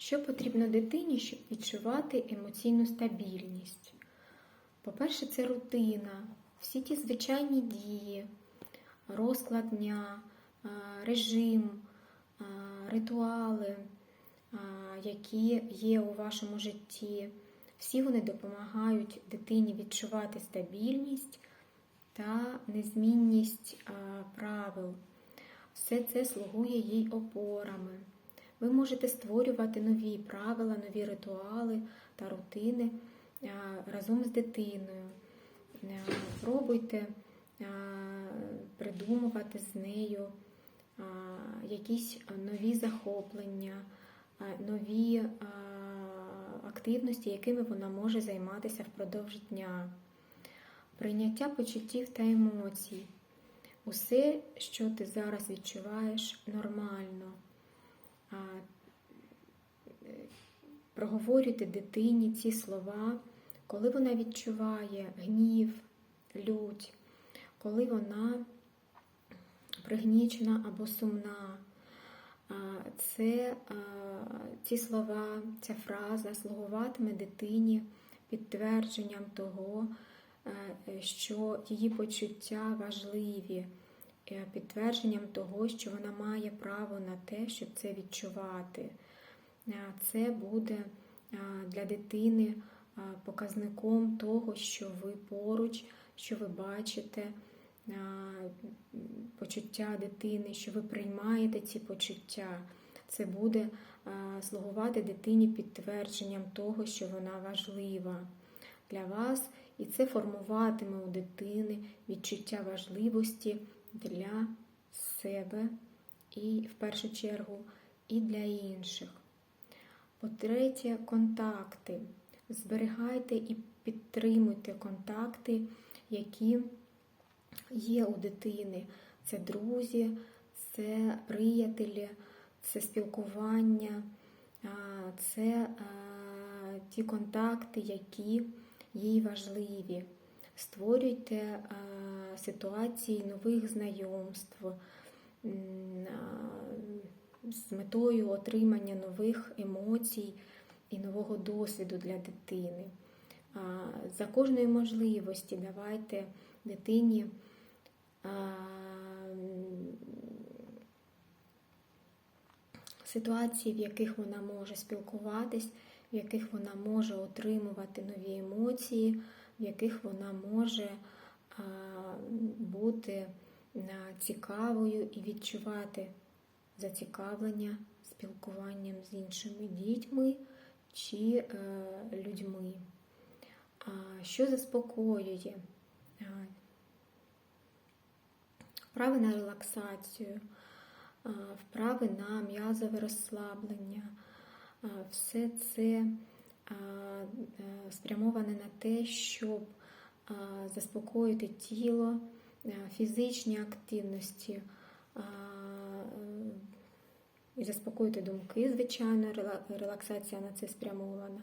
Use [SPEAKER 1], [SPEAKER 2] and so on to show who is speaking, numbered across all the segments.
[SPEAKER 1] Що потрібно дитині, щоб відчувати емоційну стабільність? По-перше, це рутина, всі ті звичайні дії, розклад дня, режим, ритуали, які є у вашому житті. Всі вони допомагають дитині відчувати стабільність та незмінність правил. Все це слугує їй опорами. Ви можете створювати нові правила, нові ритуали та рутини разом з дитиною. Пробуйте придумувати з нею якісь нові захоплення, нові активності, якими вона може займатися впродовж дня. Прийняття почуттів та емоцій. Усе, що ти зараз відчуваєш, нормально. Проговорюйте дитині ці слова, коли вона відчуває гнів, лють, коли вона пригнічена або сумна. Це ці слова, ця фраза слугуватиме дитині підтвердженням того, що її почуття важливі, підтвердженням того, що вона має право на те, щоб це відчувати. Е, Це буде е, для дитини е, показником того, що ви поруч, що ви бачите е, почуття дитини, що ви приймаєте ці почуття. Це буде е, слугувати дитині підтвердженням того, що вона важлива для вас, і це формуватиме у дитини відчуття важливості для себе і, в першу чергу, і для інших. По-третє, контакти. Зберігайте і підтримуйте контакти, які є у дитини. Це друзі, це приятелі, це спілкування, це ті контакти, які їй важливі. Створюйте а, ситуації нових знайомств з метою отримання нових емоцій і нового досвіду для дитини. За кожної можливості давайте дитині ситуації, в яких вона може спілкуватись, в яких вона може отримувати нові емоції, в яких вона може бути цікавою і відчувати зацікавлення спілкуванням з іншими дітьми чи е, людьми. Що заспокоює? Вправи на релаксацію, вправи на м'язове розслаблення. Все це е, спрямоване на те, щоб заспокоїти тіло, е, фізичні активності е, і заспокоїти думки, звичайно, релаксація на це спрямована.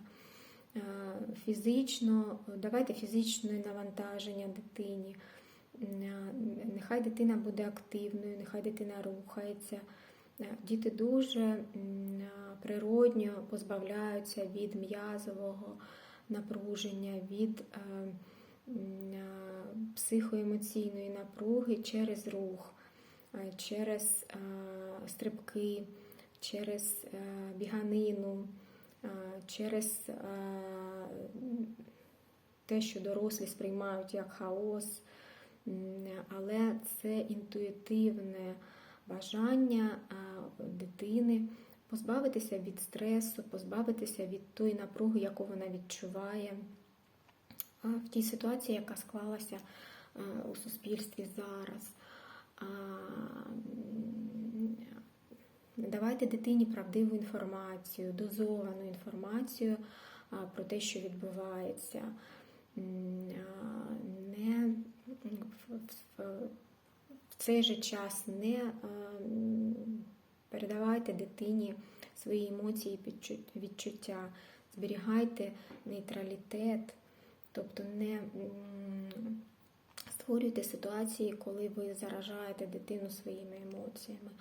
[SPEAKER 1] Фізично, давайте фізичне навантаження дитині. Нехай дитина буде активною, нехай дитина рухається. Е, Діти дуже природньо позбавляються від м'язового напруження, від е, е, психоемоційної напруги через рух, через стрибки, через біганину, через те, що дорослі сприймають як хаос. Але це інтуїтивне бажання дитини позбавитися від стресу, позбавитися від тої напруги, яку вона відчуває в тій ситуації, яка склалася у суспільстві зараз. Давайте дитині правдиву інформацію, дозовану інформацію про те, що відбувається. Не в- цей же час не е, передавайте дитині свої емоції відчуття, зберігайте нейтралітет, тобто не створюйте ситуації, коли ви заражаєте дитину своїми емоціями,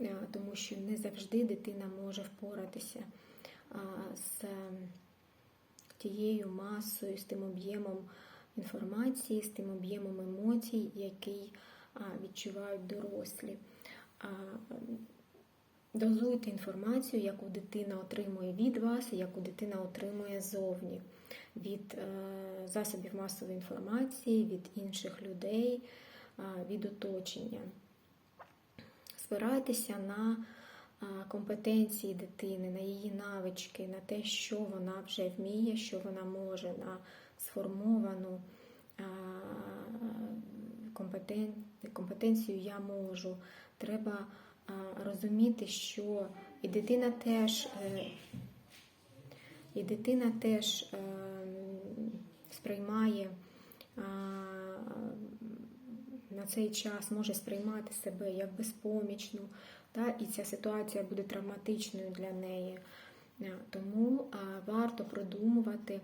[SPEAKER 1] е, тому що не завжди дитина може впоратися з тією масою, з тим об'ємом інформації, з тим об'ємом емоцій, який відчувають дорослі. Дозуйте інформацію, яку дитина отримує від вас, і яку дитина отримує зовні, від е, засобів масової інформації, від інших людей, е, від оточення. Спирайтеся на е, компетенції дитини, на її навички, на те, що вона вже вміє, що вона може, на сформовану компетенцію я можу. Треба розуміти, що і дитина теж, е, і дитина теж е, сприймає на цей час, може сприймати себе як безпомічну, та, і ця ситуація буде травматичною для неї. Тому варто продумувати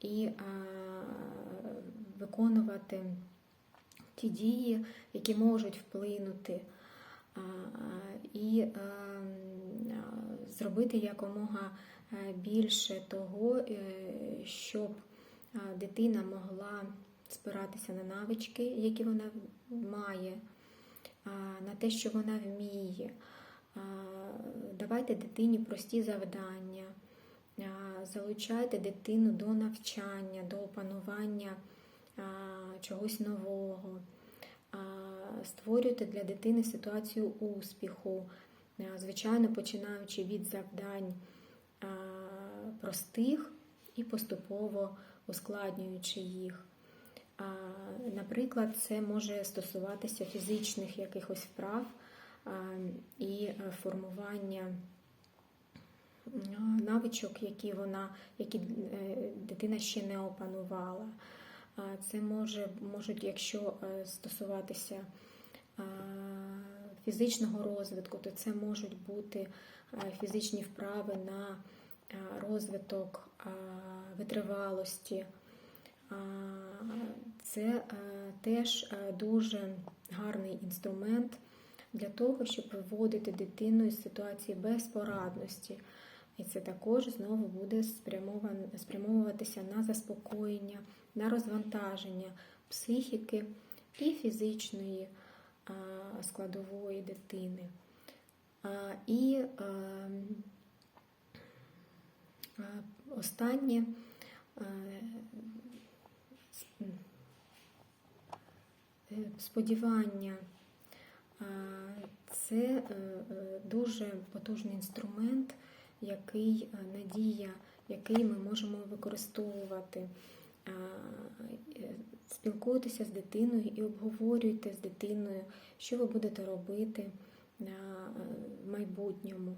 [SPEAKER 1] і виконувати ті дії, які можуть вплинути і е, зробити якомога е, більше того, е, щоб дитина могла спиратися на навички, які вона має, на те, що вона вміє. Давайте дитині прості завдання, залучайте дитину до навчання, до опанування чогось нового. А, Створюйте для дитини ситуацію успіху, звичайно, починаючи від завдань простих і поступово ускладнюючи їх. Наприклад, це може стосуватися фізичних якихось вправ і формування навичок, які вона, які е, дитина ще не опанувала. Це може, можуть, якщо е, стосуватися фізичного розвитку, то це можуть бути е, фізичні вправи на е, розвиток витривалості. Це е, теж е, дуже гарний інструмент для того, щоб виводити дитину із ситуації безпорадності. І це також знову буде спрямовуватися на заспокоєння, на розвантаження психіки і фізичної складової дитини. І останнє сподівання. Це е, е, дуже потужний інструмент, який е, надія, який ми можемо використовувати. Е, Спілкуйтеся з дитиною і обговорюйте з дитиною, що ви будете робити а, в майбутньому.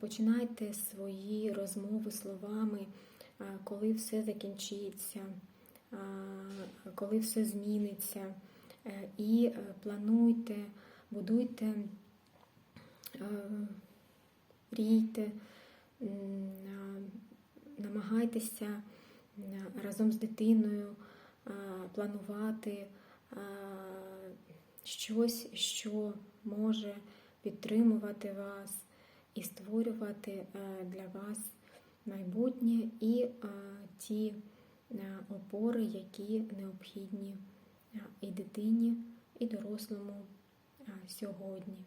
[SPEAKER 1] Починайте свої розмови словами, коли все закінчиться, коли все зміниться. Е, І е, плануйте, будуйте, е, мрійте, намагайтеся разом з дитиною планувати щось, що може підтримувати вас і створювати е, для вас майбутнє і е, ті е, опори, які необхідні і дитині, і дорослому сьогодні.